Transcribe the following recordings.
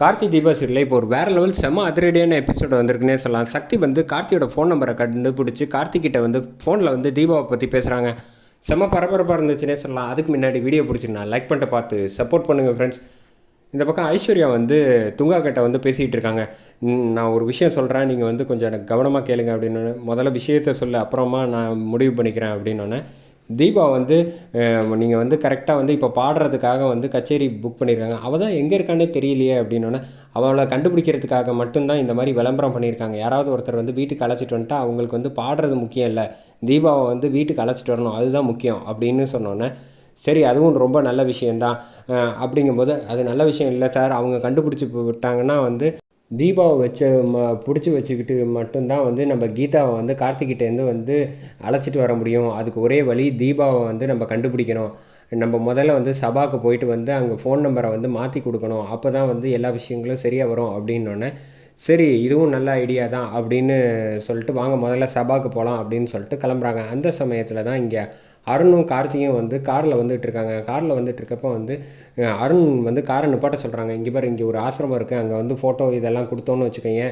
Karthi Deepa serial இப்போ ஒரு வேறு லெவல் செம்ம அதிரடியான எபிசோடு வந்திருக்குன்னே சொல்லலாம். சக்தி வந்து கார்த்தியோட ஃபோன் நம்பரை கண்டுபிடிச்சி கார்த்திகிட்ட வந்து ஃபோனில் வந்து தீபாவை பற்றி பேசுகிறாங்க செம்ம பரபரப்பாக இருந்துச்சுன்னே சொல்லலாம். அதுக்கு முன்னாடி வீடியோ பிடிச்சிருந்தா லைக் பண்ணிட்டு பார்த்து சப்போர்ட் பண்ணுங்கள் ஃப்ரெண்ட்ஸ் இந்த பக்கம் ஐஸ்வர்யா வந்து துங்கா கிட்ட வந்து பேசிகிட்டு இருக்காங்க. நான் ஒரு விஷயம் சொல்கிறேன் நீங்கள் வந்து கொஞ்சம் எனக்கு கவனமாக கேளுங்க அப்படின்னு முதல்ல விஷயத்த சொல்லு. அப்புறமா நான் முடிவு பண்ணிக்கிறேன் அப்படின்னோடனே தீபா வந்து நீங்கள் வந்து கரெக்டாக வந்து இப்போ பாடுறதுக்காக வந்து கச்சேரி புக் பண்ணியிருக்காங்க அவள் தான் எங்கே இருக்கானே தெரியலையே அப்படின்னோடனே அவளை கண்டுபிடிக்கிறதுக்காக மட்டும்தான் இந்த மாதிரி விளம்பரம் பண்ணியிருக்காங்க யாராவது ஒருத்தர் வந்து வீட்டுக்கு அழைச்சிட்டு வந்துட்டா அவங்களுக்கு வந்து பாடுறது முக்கியம் இல்லை. தீபாவை வந்து வீட்டுக்கு அழைச்சிட்டு வரணும் அதுதான் முக்கியம் அப்படின்னு சொன்னோன்னே சரி அதுவும் ரொம்ப நல்ல விஷயந்தான் அப்படிங்கும்போது அது நல்ல விஷயம் இல்லை சார். அவங்க கண்டுபிடிச்சி விட்டாங்கன்னா வந்து தீபாவை வச்ச ம பிடிச்சி வச்சுக்கிட்டு மட்டும்தான் வந்து நம்ம கீதாவை வந்து கார்த்திகிட்டேருந்து வந்து அழைச்சிட்டு வர முடியும். அதுக்கு ஒரே வழி தீபாவை வந்து நம்ம கண்டுபிடிக்கணும். நம்ம முதல்ல வந்து சபாவுக்கு போயிட்டு வந்து அங்கே ஃபோன் நம்பரை வந்து மாற்றி கொடுக்கணும். அப்போ தான் வந்து எல்லா விஷயங்களும் சரியாக வரும் அப்படின்னோடனே சரி இதுவும் நல்ல ஐடியா தான் அப்படின்னு சொல்லிட்டு வாங்க முதல்ல சபாவுக்கு போகலாம் அப்படின்னு சொல்லிட்டு கிளம்புறாங்க. அந்த சமயத்தில் தான் இங்கே அருணும் கார்த்தியும் வந்து காரில் வந்துட்டு இருக்காங்க. காரில் வந்துட்டு இருக்கப்போ வந்து அருண் வந்து காரை நிப்பாட்ட சொல்கிறாங்க இங்கே பாரு இங்கே ஒரு ஆசிரமம் இருக்குது அங்கே வந்து ஃபோட்டோ இதெல்லாம் கொடுத்தோன்னு வச்சுக்கோங்க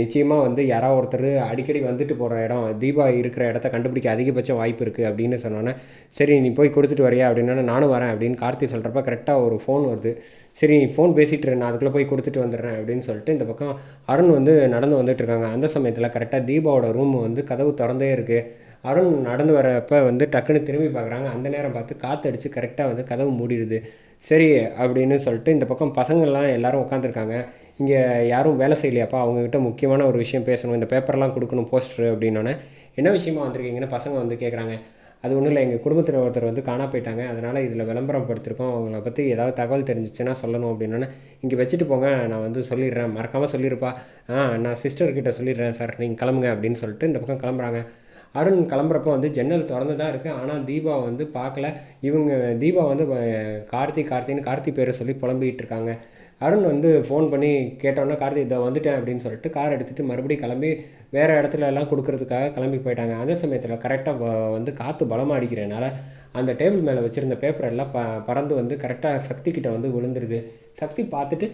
நிச்சயமாக வந்து யாராவது ஒருத்தர் அடிக்கடி வந்துட்டு போகிற இடம் தீபா இருக்கிற இடத்த கண்டுபிடிக்க அதிகபட்சம் வாய்ப்பு இருக்குது அப்படின்னு சொன்னோன்னே சரி நீ போய் கொடுத்துட்டு வரியா அப்படின்னா நானும் வரேன் அப்படின்னு கார்த்தி சொல்கிறப்ப கரெக்டாக ஒரு ஃபோன் வருது. சரி நீ ஃபோன் பேசிகிட்டு நான் அதுக்குள்ளே போய் கொடுத்துட்டு வந்துடுறேன் அப்படின்னு சொல்லிட்டு இந்த பக்கம் அருண் வந்து நடந்து வந்துட்டு இருக்காங்க. அந்த சமயத்தில் கரெக்டாக தீபாவோட ரூம் வந்து கதவு திறந்தே இருக்குது அருண் நடந்து வரப்ப வந்து டக்குன்னு திரும்பி பார்க்குறாங்க அந்த நேரம் பார்த்து காற்றடிச்சு கரெக்டாக வந்து கதவு மூடிடுது. சரி அப்படின்னு சொல்லிட்டு இந்த பக்கம் பசங்கள்லாம் எல்லோரும் உட்காந்துருக்காங்க இங்கே யாரும் வேலை செய்யலையாப்பா? அவங்கக்கிட்ட முக்கியமான ஒரு விஷயம் பேசணும். இந்த பேப்பர்லாம் கொடுக்கணும் போஸ்டர் அப்படின்னோடனே என்ன விஷயமா வந்திருக்கீங்கன்னு பசங்க வந்து கேட்குறாங்க அது ஒன்றும் இல்லை. எங்கள் குடும்பத்தில் ஒருத்தர் வந்து காணா போயிட்டாங்க. அதனால் இதில் விளம்பரம் படுத்திருக்கோம். அவங்கள பற்றி ஏதாவது தகவல் தெரிஞ்சிச்சுன்னா சொல்லணும் அப்படின்னோடனே இங்கே வச்சுட்டு போங்க. நான் வந்து சொல்லிடுறேன். மறக்காமல் சொல்லியிருப்பா ஆ நான் சிஸ்டர்கிட்ட சொல்லிடுறேன் சார் நீங்கள் கிளம்புங்க அப்படின்னு சொல்லிட்டு இந்த பக்கம் கிளம்புறாங்க. அருண் கிளம்புறப்போ வந்து ஜன்னல் திறந்து தான் இருக்குது ஆனால் தீபா வந்து பார்க்கல. இவங்க தீபா வந்து கார்த்தி கார்த்தின்னு கார்த்தி பேரை சொல்லி புலம்பிகிட்டு இருக்காங்க. அருண் வந்து ஃபோன் பண்ணி கேட்டோன்னே கார்த்தி இதை வந்துட்டேன் அப்படின்னு சொல்லிட்டு கார் எடுத்துகிட்டு மறுபடியும் கிளம்பி வேறு இடத்துல எல்லாம் கொடுக்கறதுக்காக கிளம்பி போயிட்டாங்க. அதே சமயத்தில் கரெக்டாக வந்து காற்று பலமாக அடிக்கிறனால அந்த டேபிள் மேலே வச்சுருந்த பேப்பர் எல்லாம் ப பறந்து வந்து கரெக்டாக சக்தி கிட்டே வந்து விழுந்துருது. சக்தி பார்த்துட்டு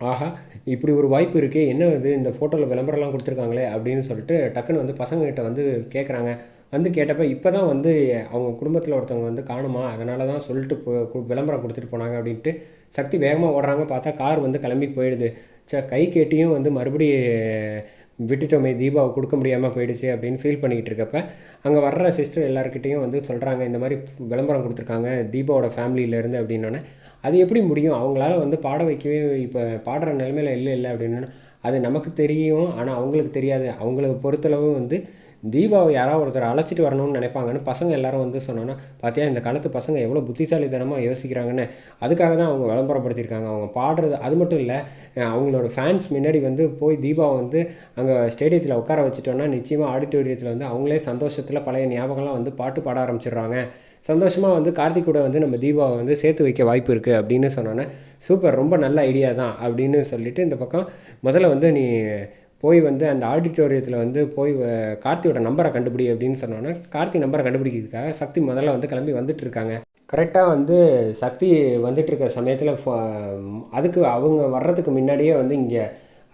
ஆஹா இப்படி ஒரு வாய்ப்பு இருக்கே என்ன இது இந்த ஃபோட்டோவில் விளம்பரம்லாம் கொடுத்துருக்காங்களே அப்படின்னு சொல்லிட்டு டக்குன்னு வந்து பசங்ககிட்ட வந்து கேட்குறாங்க வந்து கேட்டப்ப இப்போ தான் வந்து அவங்க குடும்பத்தில் ஒருத்தவங்க வந்து காணுமா அதனால தான் சொல்லிட்டு போ விளம்பரம் கொடுத்துட்டு போனாங்க அப்படின்ட்டு சக்தி வேகமாக ஓடுறாங்க. பார்த்தா கார் வந்து கிளம்பி போயிடுது. சே கை கேட்டியும் வந்து மறுபடியும் விட்டுட்டோமே தீபாவை கொடுக்க முடியாமல் போயிடுச்சு அப்படின்னு ஃபீல் பண்ணிக்கிட்டு இருக்கப்ப அங்கே வர்ற சிஸ்டர் எல்லாருக்கிட்டேயும் வந்து சொல்கிறாங்க இந்த மாதிரி விளம்பரம் கொடுத்துருக்காங்க தீபாவோட ஃபேமிலியிலேருந்து அப்படின்னோடனே அது எப்படி முடியும்? அவங்களால வந்து பாட வைக்கவே இப்போ பாடுற நிலைமையில இல்லை இல்லை அப்படின்னா அது நமக்கு தெரியும். ஆனால் அவங்களுக்கு தெரியாது. அவங்களுக்கு பொறுத்தளவு வந்து தீபாவை யாராவது ஒருத்தர் அழைச்சிட்டு வரணும்னு நினைப்பாங்கன்னு பசங்க எல்லாரும் வந்து சொன்னோன்னா பார்த்தியா இந்த காலத்து பசங்க எவ்வளோ புத்திசாலித்தனமாக யோசிக்கிறாங்கன்னு. அதுக்காக தான் அவங்க விளம்பரப்படுத்தியிருக்காங்க. அவங்க பாடுறது அது மட்டும் இல்லை அவங்களோட ஃபேன்ஸ் முன்னாடி வந்து போய் தீபாவை வந்து அங்கே ஸ்டேடியத்தில் உட்கார வச்சுட்டோன்னா நிச்சயமாக ஆடிட்டோரியத்தில் வந்து அவங்களே சந்தோஷத்தில் பழைய ஞாபகம்லாம் வந்து பாட்டு பாட ஆரம்பிச்சிடுறாங்க. சந்தோஷமாக வந்து கார்த்திக் கூட வந்து நம்ம தீபாவை வந்து சேர்த்து வைக்க வாய்ப்பு இருக்குது அப்படின்னு சொன்னோன்னே சூப்பர் ரொம்ப நல்ல ஐடியா தான் அப்படின்னு சொல்லிட்டு இந்த பக்கம் முதல்ல வந்து நீ போய் வந்து அந்த ஆடிட்டோரியத்தில் வந்து போய் கார்த்தியோட நம்பரை கண்டுபிடி அப்படின்னு சொன்னோன்னே கார்த்தி நம்பரை கண்டுபிடிக்கிறதுக்காக சக்தி முதல்ல வந்து கிளம்பி வந்துட்டு இருக்காங்க கரெக்டாக வந்து சக்தி வந்துட்டு இருக்க சமயத்தில் அதுக்கு அவங்க வர்றதுக்கு முன்னாடியே வந்து இங்கே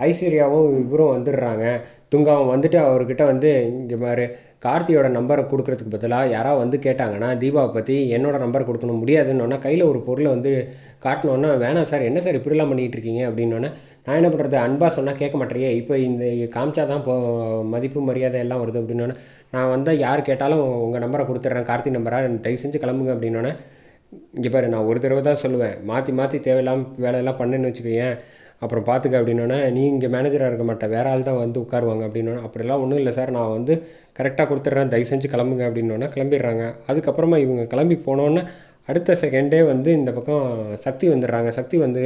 ஐஸ்வர்யாவும் இவரும் வந்துடுறாங்க. துங்காவும் வந்துட்டு அவர்கிட்ட வந்து இங்கே மாதிரி கார்த்தியோட நம்பரை கொடுக்குறதுக்கு பதிலாக யாராவது வந்து கேட்டாங்கன்னா தீபாவை பற்றி என்னோடய நம்பர் கொடுக்கணும் முடியாதுன்னொன்னா கையில் ஒரு பொருளை வந்து காட்டினோன்னா வேணாம் சார் என்ன சார் இப்படிலாம் பண்ணிகிட்டு இருக்கீங்க? அப்படின்னோன்னே நான் என்ன பண்ணுறது அன்பாக சொன்னால் கேட்க மாட்டேறியே. இப்போ இந்த காமிச்சா தான் இப்போ மதிப்பு மரியாதை எல்லாம் வருது. அப்படின்னோன்னே நான் வந்தால் யார் கேட்டாலும் உங்கள் நம்பரை கொடுத்துட்றேன் கார்த்தி நம்பராக தயவு செஞ்சு கிளம்புங்க. அப்படின்னோன்னே இங்கே பாரு நான் ஒரு தடவை தான் சொல்லுவேன். மாற்றி மாற்றி தேவையில்லாமல் வேலையெல்லாம் பண்ணுன்னு வச்சுக்கோயேன். அப்புறம் பார்த்துக்க அப்படின்னோடனே நீ இங்கே மேனேஜராக இருக்க மாட்டேன் வேற ஆள் தான் வந்து உட்காருவாங்க. அப்படின்னோடனே அப்படிலாம் ஒன்றும் இல்லை சார். நான் வந்து கரெக்டாக கொடுத்துட்றேன் தயவு செஞ்சு கிளம்புங்க. அப்படின்னோடனே கிளம்பிடுறாங்க. அதுக்கப்புறமா இவங்க கிளம்பி போனோன்னே அடுத்த செகண்டே வந்து இந்த பக்கம் சக்தி வந்துடுறாங்க. சக்தி வந்து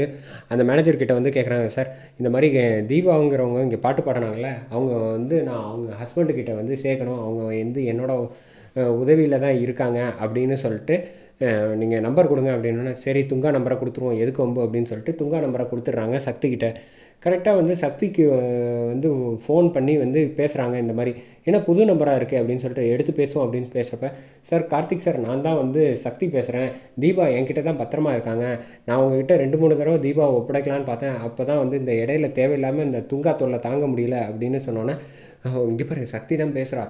அந்த மேனேஜர்கிட்ட வந்து கேட்குறாங்க சார் இந்த மாதிரி தீபாவுங்கிறவங்க தீபாங்கிறவங்க இங்கே பாட்டு பாடினாங்கல்ல அவங்க வந்து நான் அவங்க ஹஸ்பண்டுக்கிட்ட வந்து சேர்க்கணும். அவங்க வந்து என்னோட உதவியில் தான் இருக்காங்க அப்படின்னு சொல்லிட்டு நீங்கள் நம்பர் கொடுங்க அப்படின்னா சரி துங்கா நம்பரை கொடுத்துருவோம் எதுக்கு வம்பு அப்படின்னு சொல்லிட்டு துங்கா நம்பரை கொடுத்துட்றாங்க சக்திக்கிட்ட கரெக்டாக வந்து சக்திக்கு வந்து ஃபோன் பண்ணி வந்து பேசுகிறாங்க இந்த மாதிரி. ஏன்னா புது நம்பராக இருக்குது அப்படின்னு சொல்லிட்டு எடுத்து பேசுவோம் அப்படின்னு பேசுகிறப்ப சார் கார்த்திக் சார் நான் தான் வந்து சக்தி பேசுகிறேன் தீபா என்கிட்ட தான் பத்திரமா இருக்காங்க. நான் உங்ககிட்ட ரெண்டு மூணு தடவை தீபாவை ஒப்படைக்கலான்னு பார்த்தேன். அப்போ தான் வந்து இந்த இடையில தேவையில்லாமல் இந்த துங்கா தொல்லை தாங்க முடியல அப்படின்னு சொன்னோன்னே இங்கே பாரு சக்தி தான் பேசுகிறா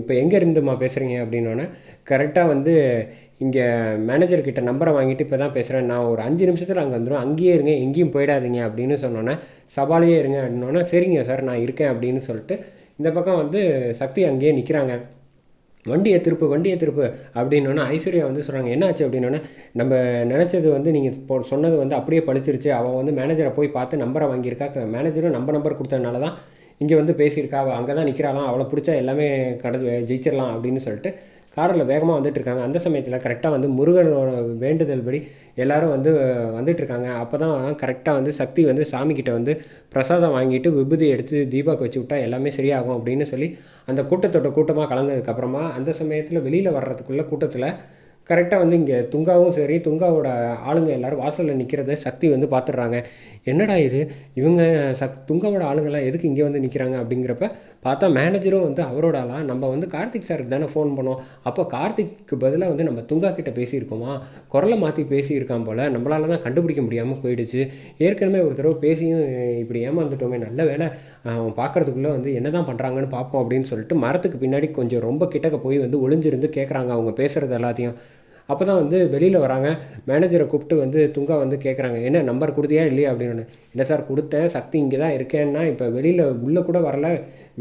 இப்போ எங்கே இருந்துமா பேசுகிறீங்க அப்படின்னோடனே கரெக்டாக வந்து இங்கே மேனேஜர்கிட்ட நம்பரை வாங்கிட்டு இப்போ தான் பேசுகிறேன் நான் ஒரு அஞ்சு நிமிஷத்தில் அங்கே வந்துடும் அங்கேயே இருங்க எங்கேயும் போயிடாதீங்க அப்படின்னு சொன்னோன்னே சவாலையே இருங்க அப்படின்னோடனே சரிங்க சார் நான் இருக்கேன் அப்படின்னு சொல்லிட்டு இந்த பக்கம் வந்து சக்தி அங்கேயே நிற்கிறாங்க வண்டியை திருப்பு வண்டியை திருப்பு அப்படின்னோடனே ஐஸ்வர்யா வந்து சொல்கிறாங்க என்னாச்சு? அப்படின்னோடனே நம்ம நினச்சது வந்து நீங்கள் இப்போ சொன்னது வந்து அப்படியே பழிச்சிருச்சு. அவள் வந்து மேனேஜரை போய் பார்த்து நம்பரை வாங்கியிருக்கா. மேனேஜரும் நம்ம நம்பர் கொடுத்ததுனால தான் இங்கே வந்து பேசியிருக்கா அவள் அங்கே தான் நிற்கிறாளாம் அவளை பிடிச்சா எல்லாமே கடை ஜெயிச்சிடலாம் அப்படின்னு சொல்லிட்டு காரில் வேகமாக வந்துட்டுருக்காங்க அந்த சமயத்தில் கரெக்டாக வந்து முருகனோட வேண்டுதல் படி எல்லாரும் வந்து வந்துட்டுருக்காங்க அப்போ தான் கரெக்டாக வந்து சக்தி வந்து சாமிக்கிட்ட வந்து பிரசாதம் வாங்கிட்டு விபூதி எடுத்து தீபாவுக்கு வச்சு விட்டா எல்லாமே சரியாகும் அப்படின்னு சொல்லி அந்த கூட்டத்தோட கூட்டமாக கலந்ததுக்கப்புறமா அந்த சமயத்தில் வெளியில் வர்றதுக்குள்ள கூட்டத்தில் கரெக்டாக வந்து இங்கே துங்காவும் சரி துங்காவோட ஆளுங்க எல்லாரும் வாசலில் நிற்கிறத சக்தி வந்து பார்த்துடுறாங்க என்னடா இது? இவங்க சக் துங்காவோட ஆளுங்கள்லாம் எதுக்கு இங்கே வந்து நிற்கிறாங்க அப்படிங்கிறப்ப பார்த்தா மேனேஜரும் வந்து அவரோட நம்ம வந்து கார்த்திக் சாருக்கு தானே ஃபோன் பண்ணோம். அப்போ கார்த்திக்கு பதிலாக வந்து நம்ம துங்கா கிட்ட பேசியிருக்கோமா? குரலை மாற்றி பேசியிருக்கான் போல் நம்மளால தான் கண்டுபிடிக்க முடியாமல் போயிடுச்சு. ஏற்கனவே ஒரு தடவை பேசியும் இப்படி ஏமாந்துட்டோமே நல்ல வேலை அவன் பார்க்கறதுக்குள்ளே வந்து என்ன தான் பண்ணுறாங்கன்னு பார்ப்போம் அப்படின்னு சொல்லிட்டு மரத்துக்கு பின்னாடி கொஞ்சம் ரொம்ப கிட்டக்க போய் வந்து ஒளிஞ்சிருந்து கேட்குறாங்க அவங்க பேசுகிறது எல்லாத்தையும். அப்போ தான் வந்து வெளியில் வராங்க. மேனேஜரை கூப்பிட்டு வந்து துங்கா வந்து கேட்குறாங்க என்ன நம்பர் கொடுத்தியா இல்லையா? அப்படின்னு. இல்லை சார் கொடுத்தேன். சக்தி இங்கே தான் இருக்கேன்னா இப்போ வெளியில் உள்ளே கூட வரல.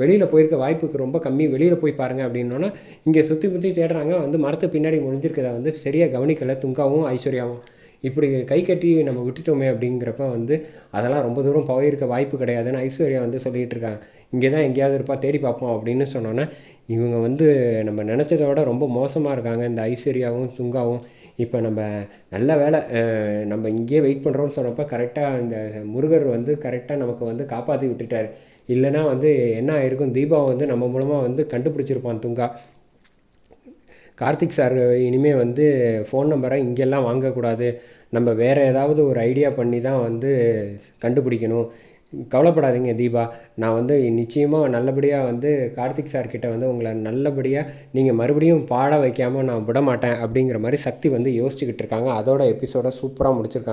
வெளியில் போயிருக்க வாய்ப்புக்கு ரொம்ப கம்மி. வெளியில் போய் பாருங்கள் அப்படின்னோன்னா இங்கே சுற்றி சுற்றி தேடுறாங்க. வந்து மரத்து பின்னாடி முடிஞ்சிருக்கதை வந்து சரியாக கவனிக்கலை துங்காவும் ஐஸ்வர்யாவும். இப்படி கை கட்டி நம்ம விட்டுட்டோமே அப்படிங்கிறப்ப வந்து அதெல்லாம் ரொம்ப தூரம் போயிருக்க வாய்ப்பு கிடையாதுன்னு ஐஸ்வர்யா வந்து சொல்லிகிட்டு இருக்காங்க. இங்கே தான் எங்கேயாவது இருப்பா தேடி பார்ப்போம் அப்படின்னு சொன்னோன்னே இவங்க வந்து நம்ம நினச்சதை விட ரொம்ப மோசமாக இருக்காங்க. இந்த ஐஸ்வர்யாவும் சுங்காவும் இப்போ நம்ம நல்ல வேலை நம்ம இங்கேயே வெயிட் பண்ணுறோம்னு சொன்னப்போ கரெக்டாக இந்த முருகர் வந்து கரெக்டாக நமக்கு வந்து காப்பாற்றி விட்டுட்டார். இல்லைனா வந்து என்ன ஆயிருக்கும்? தீபா வந்து நம்ம மூலமாக வந்து கண்டுபிடிச்சிருப்பான் துங்கா. கார்த்திக் சார் இனிமேல் வந்து ஃபோன் நம்பரை இங்கெல்லாம் வாங்கக்கூடாது. நம்ம வேறு ஏதாவது ஒரு ஐடியா பண்ணி தான் வந்து கண்டுபிடிக்கணும். கவலைப்படாதீங்க தீபா. நான் வந்து நிச்சயமாக நல்லபடியாக வந்து கார்த்திக் சார்கிட்ட வந்து உங்களை நல்லபடியாக நீங்கள் மறுபடியும் பாட வைக்காமல் நான் விட மாட்டேன் அப்படிங்கிற மாதிரி சக்தி வந்து யோசிச்சுக்கிட்டு இருக்காங்க. அதோட எபிசோட சூப்பராக முடிச்சிருக்காங்க.